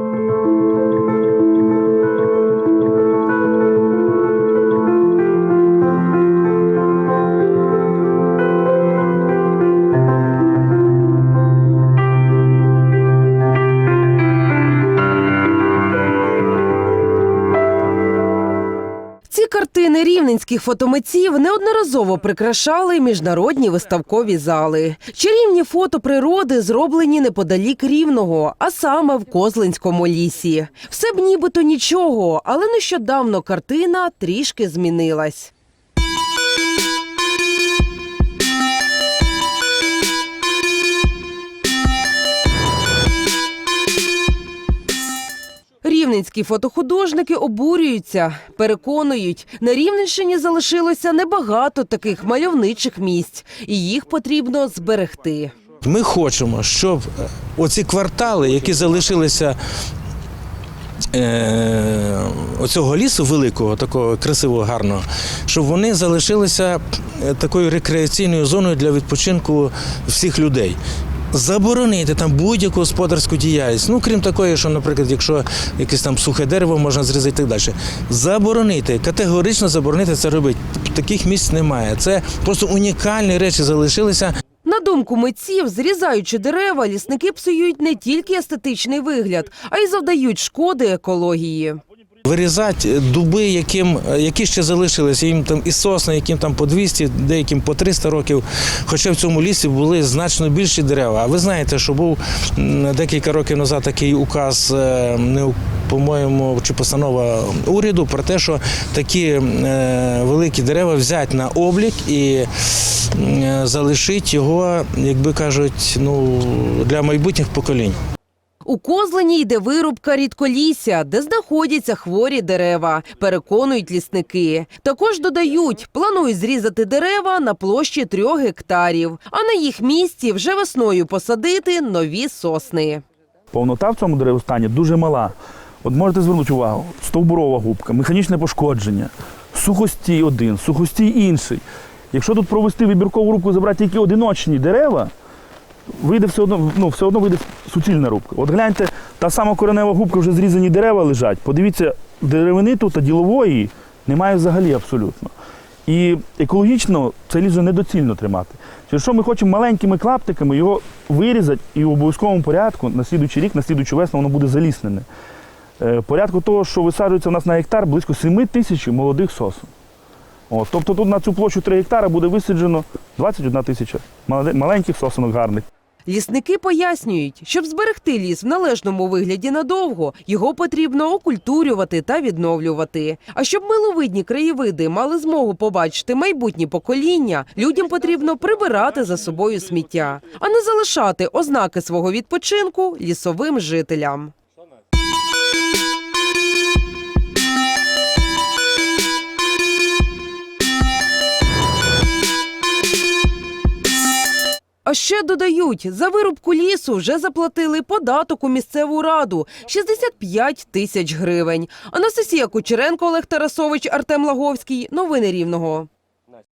Música картини рівненських фотомитців неодноразово прикрашали міжнародні виставкові зали. Чарівні фото природи зроблені неподалік рівного, а саме в Козлинському лісі. Все б нібито нічого, але нещодавно картина трішки змінилась. Рівненські фотохудожники обурюються, переконують, на Рівненщині залишилося небагато таких мальовничих місць, і їх потрібно зберегти. Ми хочемо, щоб е, оці квартали, які залишилися е, оцього лісу великого, такого красивого, гарного, щоб вони залишилися е, такою рекреаційною зоною для відпочинку всіх людей. Заборонити там будь-яку господарську діяльність. Ну, крім такої, що, наприклад, якщо якесь там сухе дерево можна зрізати так далі. Заборонити, категорично заборонити це робити. Таких місць немає. Це просто унікальні речі залишилися. На думку митців, зрізаючи дерева, лісники псують не тільки естетичний вигляд, а й завдають шкоди екології. Вирізати дуби, яким, які ще залишилися, їм там і сосни, яким там по 200, деяким по 300 років. Хоча в цьому лісі були значно більші дерева. А ви знаєте, що був декілька років назад такий указ, е, не по-моєму, чи постанова уряду про те, що такі е, великі дерева взяти на облік і м, залишити його, як би кажуть, ну, для майбутніх поколінь. У Козлені йде вирубка рідколісся, де знаходяться хворі дерева, переконують лісники. Також додають, планують зрізати дерева на площі трьох гектарів, а на їх місці вже весною посадити нові сосни. Повнота в цьому деревостані дуже мала. От можете звернути увагу: стовбурова губка, механічне пошкодження, сухостій один, сухостій інший. Якщо тут провести вибіркову рубку, забрати тільки одиночні дерева, вийде все одно, ну, все одно вийде суцільна рубка. От гляньте, та сама коренева губка, вже зрізані дерева лежать. Подивіться, деревини тут та ділової немає взагалі абсолютно. І екологічно це вже недоцільно тримати. Через що ми хочемо маленькими клаптиками його вирізати і в обов'язковому порядку на слідуючий рік, на слідуючу весну воно буде заліснене. Е, Порядку того, що висаджується у нас на гектар близько 7 тисяч молодих сосен. От, тобто тут на цю площу 3 гектара буде висаджено 21 тисяча маленьких сосенок гарних. Лісники пояснюють, щоб зберегти ліс в належному вигляді надовго, його потрібно окультурювати та відновлювати. А щоб миловидні краєвиди мали змогу побачити майбутні покоління, людям потрібно прибирати за собою сміття, а не залишати ознаки свого відпочинку лісовим жителям. А ще додають, за вирубку лісу вже заплатили податок у місцеву раду 65 тисяч гривень. Анастасія Кучеренко, Олег Тарасович, Артем Лаговський. Новини Рівного.